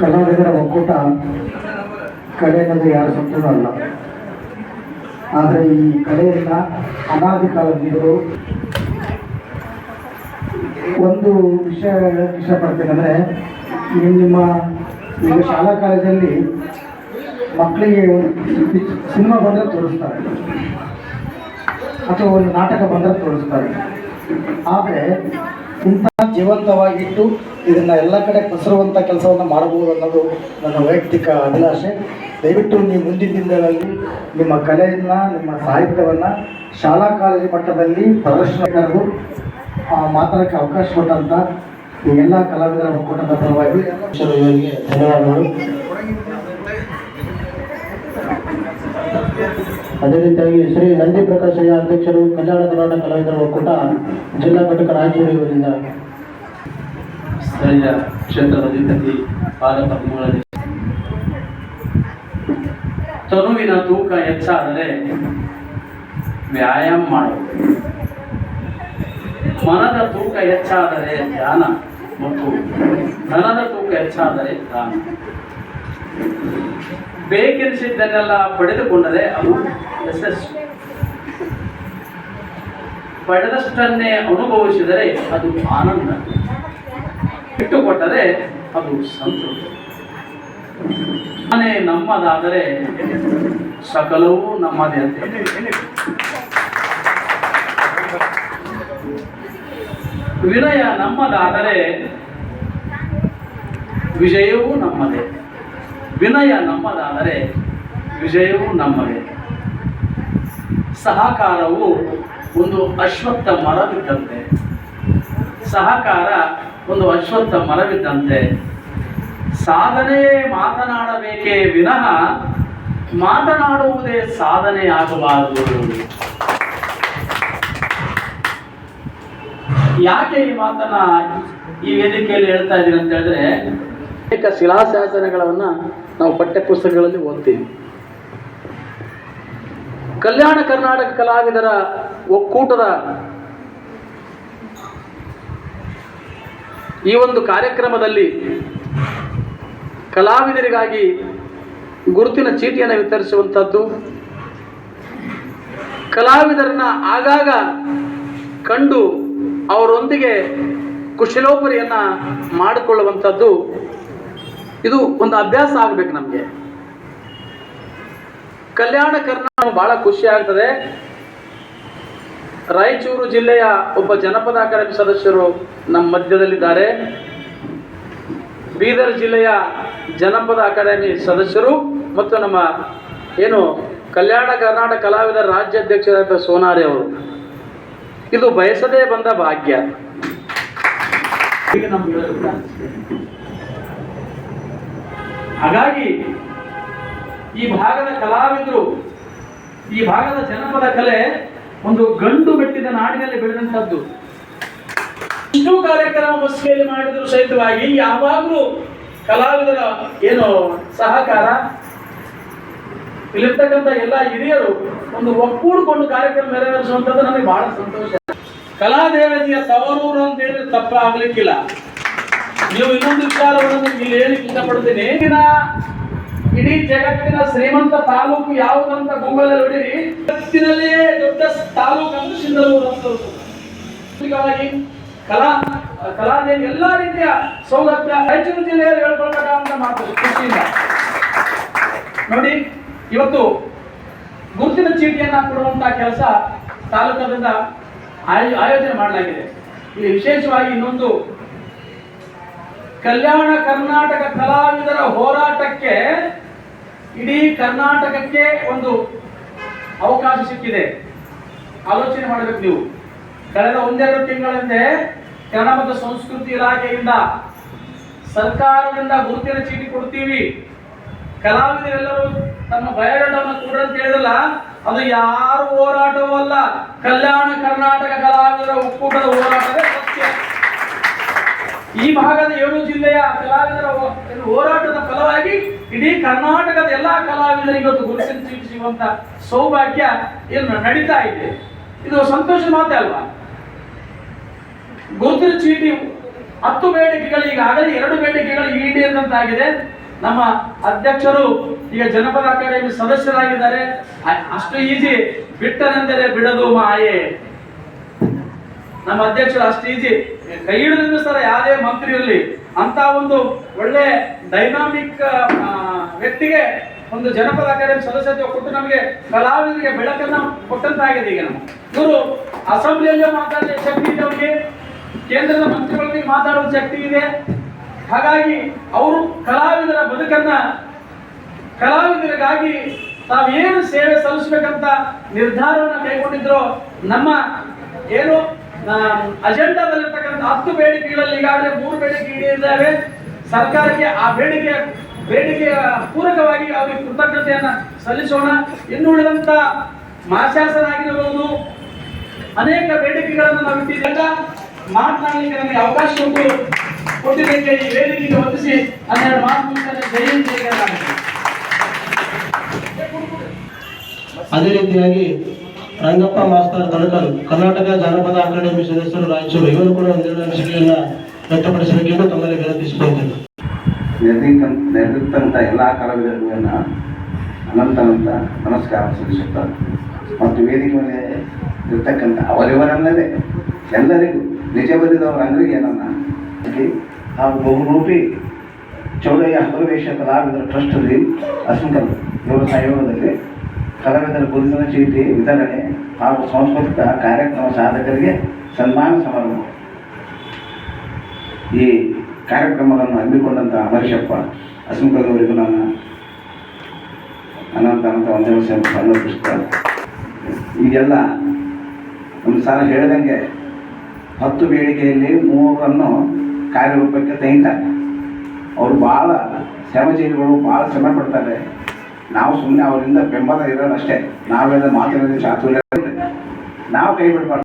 ಕಲಾವಿದರ ಒಕ್ಕೂಟ ಕಲೆ ಅನ್ನೋದು ಯಾರು ಸಂಪೂರ್ಣ ಅಲ್ಲ. ಆದರೆ ಈ ಕಲೆಯನ್ನ ಅನಾದಿ ಕಾಲದಿಂದಲೂ ಒಂದು ವಿಷಯ ಇಷ್ಟಪಡ್ತೇನೆಂದರೆ ಇಷ್ಟಪಡ್ತೇನೆ ಅಂದರೆ ನಿಮ್ಮ ನಿಮ್ಮ ಶಾಲಾ ಕಾಲೇಜಲ್ಲಿ ಮಕ್ಕಳಿಗೆ ಒಂದು ಸಿನಿಮಾ ಬಂದರೆ ತೋರಿಸ್ತಾರೆ. ಅಥವಾ ಒಂದು ನಾಟಕ ಬಂದರೆ ತೋರಿಸ್ತಾರೆ. ಆದರೆ ಇಂಥ ಜೀವಂತವಾಗಿಟ್ಟು ಇದನ್ನ ಎಲ್ಲ ಕಡೆ ಪಸರುವಂಥ ಕೆಲಸವನ್ನು ಮಾಡಬಹುದು ಅನ್ನೋದು ನನ್ನ ವೈಯಕ್ತಿಕ ಅಭಿಲಾಷೆ. ದಯವಿಟ್ಟು ನೀವು ಮುಂದಿನ ದಿನಗಳಲ್ಲಿ ನಿಮ್ಮ ಕಲೆಯನ್ನು ನಿಮ್ಮ ಸಾಹಿತ್ಯವನ್ನು ಶಾಲಾ ಕಾಲೇಜು ಮಟ್ಟದಲ್ಲಿ ಪ್ರದರ್ಶನ ಕರೆದು ಆ, ಮಾತಾಡೋಕ್ಕೆ ಅವಕಾಶ ಕೊಟ್ಟಂತ ಈ ಎಲ್ಲ ಕಲಾವಿದರ ಒಕ್ಕೂಟದ ಪರವಾಗಿ ಧನ್ಯವಾದಗಳು. ಅದೇ ರೀತಿಯಾಗಿ ಶ್ರೀ ನಂದಿ ಪ್ರಕಾಶಯ್ಯ ಅಧ್ಯಕ್ಷರು ಕಲ್ಯಾಣ ಕರ್ನಾಟಕ ಕಲಾವಿದರ ಒಕ್ಕೂಟ ಜಿಲ್ಲಾ ಘಟಕ ರಾಯಚೂರು ಇವರಿಂದ ಸ್ಥಳೀಯ ಪಾದಪದ್ಮಗಳಲ್ಲಿ ತನುವಿನ ತೂಕ ಹೆಚ್ಚಾದರೆ ವ್ಯಾಯಾಮ ಮಾಡುವುದು. ಮನದ ತೂಕ ಹೆಚ್ಚಾದರೆ ಧ್ಯಾನ ಮತ್ತು ಧನದ ತೂಕ ಹೆಚ್ಚಾದರೆ ದಾನ ಬೇಕೆನಿಸಿದ್ದನ್ನೆಲ್ಲ ಪಡೆದುಕೊಂಡರೆ ಅದು ಪಡೆದಷ್ಟನ್ನೇ ಅನುಭವಿಸಿದರೆ ಅದು ಆನಂದ. ಇಟ್ಟುಕೊಟ್ಟರೆ ಅದು ಸಂತೋಷ. ಮನೆ ನಮ್ಮದಾದರೆ ಸಕಲವೂ ನಮ್ಮದೇ ಅಂತ ವಿನಯ ನಮ್ಮದಾದರೆ ವಿಜಯವೂ ನಮ್ಮದೇ. ವಿನಯ ನಮ್ಮದಾದರೆ ವಿಜಯವೂ ನಮ್ಮದೇ. ಸಹಕಾರವು ಒಂದು ಅಶ್ವತ್ಥ ಮರವಿದ್ದಂತೆ. ಸಹಕಾರ ಒಂದು ಅಶ್ವತ್ಥ ಮರವಿದ್ದಂತೆ. ಸಾಧನೆ ಮಾತನಾಡಬೇಕೇ ವಿನಃ ಮಾತನಾಡುವುದೇ ಸಾಧನೆ ಆಗಬಾರದು. ಯಾಕೆ ಈ ಮಾತನ್ನ ಈ ವೇದಿಕೆಯಲ್ಲಿ ಹೇಳ್ತಾ ಇದ್ದೀನಿ ಅಂತ ಹೇಳಿದ್ರೆ, ಅನೇಕ ಶಿಲಾಶಾಸನಗಳನ್ನು ನಾವು ಪಠ್ಯಪುಸ್ತಕಗಳಲ್ಲಿ ಓದ್ತೀವಿ. ಕಲ್ಯಾಣ ಕರ್ನಾಟಕ ಕಲಾವಿದರ ಒಕ್ಕೂಟದ ಈ ಒಂದು ಕಾರ್ಯಕ್ರಮದಲ್ಲಿ ಕಲಾವಿದರಿಗಾಗಿ ಗುರುತಿನ ಚೀಟಿಯನ್ನು ವಿತರಿಸುವಂಥದ್ದು. ಕಲಾವಿದರನ್ನ ಆಗಾಗ ಕಂಡು ಅವರೊಂದಿಗೆ ಕುಶಲೋಪರಿಯನ್ನ ಮಾಡಿಕೊಳ್ಳುವಂಥದ್ದು. ಇದು ಒಂದು ಅಭ್ಯಾಸ ಆಗಬೇಕು ನಮಗೆ. ಕಲ್ಯಾಣ ಕರ್ನಾಟಕ ಬಹಳ ಖುಷಿ ಆಗ್ತದೆ. ರಾಯಚೂರು ಜಿಲ್ಲೆಯ ಒಬ್ಬ ಜನಪದ ಅಕಾಡೆಮಿ ಸದಸ್ಯರು ನಮ್ಮ ಮಧ್ಯದಲ್ಲಿದ್ದಾರೆ. ಬೀದರ್ ಜಿಲ್ಲೆಯ ಜನಪದ ಅಕಾಡೆಮಿ ಸದಸ್ಯರು ಮತ್ತು ನಮ್ಮ ಏನು ಕಲ್ಯಾಣ ಕರ್ನಾಟಕ ಕಲಾವಿದರ ರಾಜ್ಯಾಧ್ಯಕ್ಷರಾದ ಸೋನಾರಿ ಅವರು. ಇದು ಬಯಸದೇ ಬಂದ ಭಾಗ್ಯ. ಹಾಗಾಗಿ ಈ ಭಾಗದ ಕಲಾವಿದರು ಈ ಭಾಗದ ಜನಪದ ಕಲೆ ಒಂದು ಗಂಡು ಮೆಟ್ಟಿದ ನಾಡಿನಲ್ಲಿ ಬೆಳೆದಂತದ್ದು ಇಷ್ಟು ಕಾರ್ಯಕ್ರಮ ಬಸ್ಗೆಯಲ್ಲಿ ಮಾಡಿದ್ರು ಸಹಿತವಾಗಿ ಯಾವಾಗಲೂ ಕಲಾವಿದರ ಏನು ಸಹಕಾರ, ಇಲ್ಲಿರ್ತಕ್ಕಂಥ ಎಲ್ಲ ಹಿರಿಯರು ಒಂದು ಒಕ್ಕೂಡಿಕೊಂಡು ಕಾರ್ಯಕ್ರಮ ನೆರವೇರಿಸುವಂಥದ್ದು ನನಗೆ ಬಹಳ ಸಂತೋಷ. ಕಲಾದೇವತೆಯ ತವರೂರು ಅಂತ ಹೇಳಿದ್ರೆ ತಪ್ಪ ಆಗ್ಲಿಕ್ಕಿಲ್ಲ ನೀವು ಇನ್ನೊಂದು ವಿಚಾರವನ್ನು ಇಲ್ಲಿ ಹೇಳಿಕ್ಕೆ ಇಷ್ಟಪಡ್ತೀನಿ. ಇಡೀ ಜಗತ್ತಿನ ಶ್ರೀಮಂತ ತಾಲೂಕು ಯಾವುದಂತ ಗೂಗಲ್ ಹೊಡಿರಿ ಜಗತ್ತಿನಲ್ಲಿಯೇ ದೊಡ್ಡ ತಾಲೂಕು ಅಂತ ಸಿಂಧನೂರು ಸಾಂಸ್ಕೃತಿಕವಾಗಿ ಕಲಾ ಕಲಾದೇವಿ ಎಲ್ಲಾ ರೀತಿಯ ಸೌಲಭ್ಯ ರಾಯಚೂರು ಜಿಲ್ಲೆಯಲ್ಲಿ ಹೇಳ್ಕೊಳ್ಬೇಕಾದಂತ ಮಾತು, ಖುಷಿಯಿಂದ. ನೋಡಿ, ಇವತ್ತು ಗುರುತಿನ ಚೀಟಿಯನ್ನ ಕೊಡುವಂತಹ ಕೆಲಸ ತಾಲೂಕದಿಂದ ಆಯೋ- ಆಯೋಜನೆ ಮಾಡಲಾಗಿದೆ. ಇಲ್ಲಿ ವಿಶೇಷವಾಗಿ ಇನ್ನೊಂದು ಕಲ್ಯಾಣ ಕರ್ನಾಟಕ ಕಲಾವಿದರ ಹೋರಾಟಕ್ಕೆ ಇಡೀ ಕರ್ನಾಟಕಕ್ಕೆ ಒಂದು ಅವಕಾಶ ಸಿಕ್ಕಿದೆ. ಆಲೋಚನೆ ಮಾಡಬೇಕು ನೀವು. ಕಳೆದ ಒಂದೆರಡು ತಿಂಗಳ ಹಿಂದೆ ಕನ್ನಡ ಮತ್ತು ಸಂಸ್ಕೃತಿ ಇಲಾಖೆಯಿಂದ ಸರ್ಕಾರದಿಂದ ಗುರುತಿನ ಚೀಟಿ ಕೊಡ್ತೀವಿ. ಕಲಾವಿದರೆಲ್ಲರೂ ತಮ್ಮ ಬಯೋಡಾಟವನ್ನು ಕೊಡ್ರಿ ಅಂತ ಹೇಳಿದಲ್ಲ ಅದು ಯಾರು ಹೋರಾಟವೂ ಅಲ್ಲ. ಕಲ್ಯಾಣ ಕರ್ನಾಟಕ ಕಲಾವಿದರ ಒಕ್ಕೂಟದ ಹೋರಾಟವೇ ಸತ್ಯ. ಈ ಭಾಗದ ಏಳು ಜಿಲ್ಲೆಯ ಕಲಾವಿದರ ಹೋರಾಟದ ಫಲವಾಗಿ ಇಡೀ ಕರ್ನಾಟಕದ ಎಲ್ಲಾ ಕಲಾವಿದರಿಗೆ ಗುರುತಿನ ಚೀಟಿ ಸಿಗುವಂತ ಸೌಭಾಗ್ಯ ಏನು ನಡೀತಾ ಇದೆ. ಇದು ಸಂತೋಷ ಮಾತೇ ಅಲ್ವಾ? ಗುರುತಿನ ಚೀಟಿ ಹತ್ತು ಬೇಡಿಕೆಗಳು, ಈಗಾಗಲೇ ಎರಡು ಬೇಡಿಕೆಗಳು ಈಡೇರಿದಂತಾಗಿದೆ ನಮ್ಮ ಅಧ್ಯಕ್ಷರು ಈಗ ಜನಪದ ಅಕಾಡೆಮಿ ಸದಸ್ಯರಾಗಿದ್ದಾರೆ. ಅಷ್ಟು ಈಜಿ ಬಿಟ್ಟನೆಂದರೆ ಬಿಡದು ಮಾಯೆ. ನಮ್ಮ ಅಧ್ಯಕ್ಷರು ಅಷ್ಟು ಈಜಿ ಕೈ ಹಿಡಿದು ಸರ ಯಾವುದೇ ಮಂತ್ರಿ ಇರಲಿ ಅಂತ ಒಂದು ಒಳ್ಳೆ ಡೈನಾಮಿಕ್ ವ್ಯಕ್ತಿಗೆ ಒಂದು ಜನಪದ ಅಕಾಡೆಮಿ ಸದಸ್ಯತ್ವ ಕೊಟ್ಟು ನಮಗೆ ಕಲಾವಿದರಿಗೆ ಬೆಳಕನ್ನ ಕೊಟ್ಟಂತಾಗಿದೆ ಈಗ ನಮ್ಮ ಇವರು ಅಸೆಂಬ್ಲಿಯಲ್ಲಿ ಮಾತಾಡಿದ ಶಕ್ತಿ ಇದೆ ಅವರಿಗೆ. ಕೇಂದ್ರದ ಮಂತ್ರಿಗಳಿಗೆ ಮಾತಾಡುವ ಶಕ್ತಿ ಇದೆ. ಹಾಗಾಗಿ ಅವರು ಕಲಾವಿದರ ಬದುಕನ್ನ, ಕಲಾವಿದರಿಗಾಗಿ ತಾವೇನು ಸೇವೆ ಸಲ್ಲಿಸಬೇಕಂತ ನಿರ್ಧಾರವನ್ನು ಕೈಗೊಂಡಿದ್ರು ನಮ್ಮ ಏನು ಅಜೆಂಡಾದಲ್ಲಿರ್ತಕ್ಕಂಥ ಹತ್ತು ಬೇಡಿಕೆಗಳಲ್ಲಿ ಈಗಾಗಲೇ ಮೂರು ಬೇಡಿಕೆ ಇದ್ದಾವೆ ಸರ್ಕಾರಕ್ಕೆ ಆ ಬೇಡಿಕೆ ಬೇಡಿಕೆಯ ಪೂರಕವಾಗಿ ಅವರಿಗೆ ಕೃತಜ್ಞತೆಯನ್ನ ಸಲ್ಲಿಸೋಣ. ಇನ್ನುಳಿದಂತ ಮಾಶಾಸನ ಆಗಿರಬಹುದು ಅನೇಕ ಬೇಡಿಕೆಗಳನ್ನು ನಾವು ಮಾತನಾಡಲಿಕ್ಕೆ ನಮಗೆ ಅವಕಾಶ ಕೊಟ್ಟು ಕೊಟ್ಟಿದ್ದಕ್ಕೆ ಈ ವೇದಿಕೆಗೆ ಹೊಂದಿಸಿ ಹನ್ನೆರಡು ಮಾತು ಮುಗಿಸಿದರೆ ಜೈ ಹಿಂದ್, ಜೈ ಕರ್ನಾಟಕ. ಅದೇ ರೀತಿಯಾಗಿ ರಂಗಪ್ಪ ಮಾಸ್ತರ್ ತಳಕಲ್ ಕರ್ನಾಟಕ ಜಾನಪದ ಅಕಾಡೆಮಿ ಸದಸ್ಯರು ರಾಯಚೂರು ಇವರು ಕೂಡ ಒಂದೆರಡು ಅನಿಸಿಕೆಯನ್ನ ವ್ಯಕ್ತಪಡಿಸಬೇಕೆಂದು ತಮ್ಮಲ್ಲಿ ವಿನಂತಿಸಿಕೊಳ್ತೇನೆ ನೆರೆದಿದ್ದ ನೆರೆದಿದ್ದಂಥ ಎಲ್ಲ ಕಲಾವಿದರಿಗೂ ನನ್ನ ಅನಂತ ಅನಂತ ನಮಸ್ಕಾರ ಸಲ್ಲಿಸುತ್ತಾರೆ ಮತ್ತು ವೇದಿಕೆ ಮೇಲೆ ಇರ್ತಕ್ಕಂಥ ಅವರಿವರಲ್ಲದೆ ಎಲ್ಲರಿಗೂ ನಿಜ ಬರೆದವರ ಅಂಗರಿಗೆ ನನ್ನ ಹಾಗೂ ಬಹುರೂಪಿ ಚೌಡಯ್ಯ ಹಲವೇಶ ಕಲಾವಿದರ ಟ್ರಸ್ಟಲ್ಲಿ ಅಸಂಕಲ್ ಇವರ ಸಹಯೋಗದಲ್ಲಿ ಕಲಾವಿದರ ಗುರುತಿನ ಚೀಟಿ ವಿತರಣೆ ಹಾಗೂ ಸಾಂಸ್ಕೃತಿಕ ಕಾರ್ಯಕ್ರಮ ಸಾಧಕರಿಗೆ ಸನ್ಮಾನ ಸಮಾರಂಭ. ಈ ಕಾರ್ಯಕ್ರಮಗಳನ್ನು ಹಮ್ಮಿಕೊಂಡಂಥ ಅಮರೀಶಪ್ಪ ಅಸಂಕದವರಿಗೂ ನಾನು ಅನಂತ ಅನಂತ ವಂದನೆ ಸಮರ್ಪಿಸ್ತಾರೆ ಈಗೆಲ್ಲ ಒಂದು ಸಾಲ ಹೇಳಿದಂಗೆ ಹತ್ತು ಬೇಡಿಕೆಯಲ್ಲಿ ಮೂವರನ್ನು ಕಾರ್ಯರೂಪಕ್ಕೆ ತೆಗಿತಾರೆ. ಅವರು ಭಾಳ ಶ್ರಮಜೀವಿಗಳು, ಭಾಳ ಶ್ರಮ ಪಡ್ತಾರೆ ನಾವು ಸುಮ್ಮನೆ ಅವರಿಂದ ಬೆಂಬಲ ಇರೋದಷ್ಟೇ. ನಾವೆಲ್ಲ ಮಾತಿನಲ್ಲಿ ಚಾತುರ್ಯ ನಾವು ಕೈ ಬಿಡಬಾರ್ದು.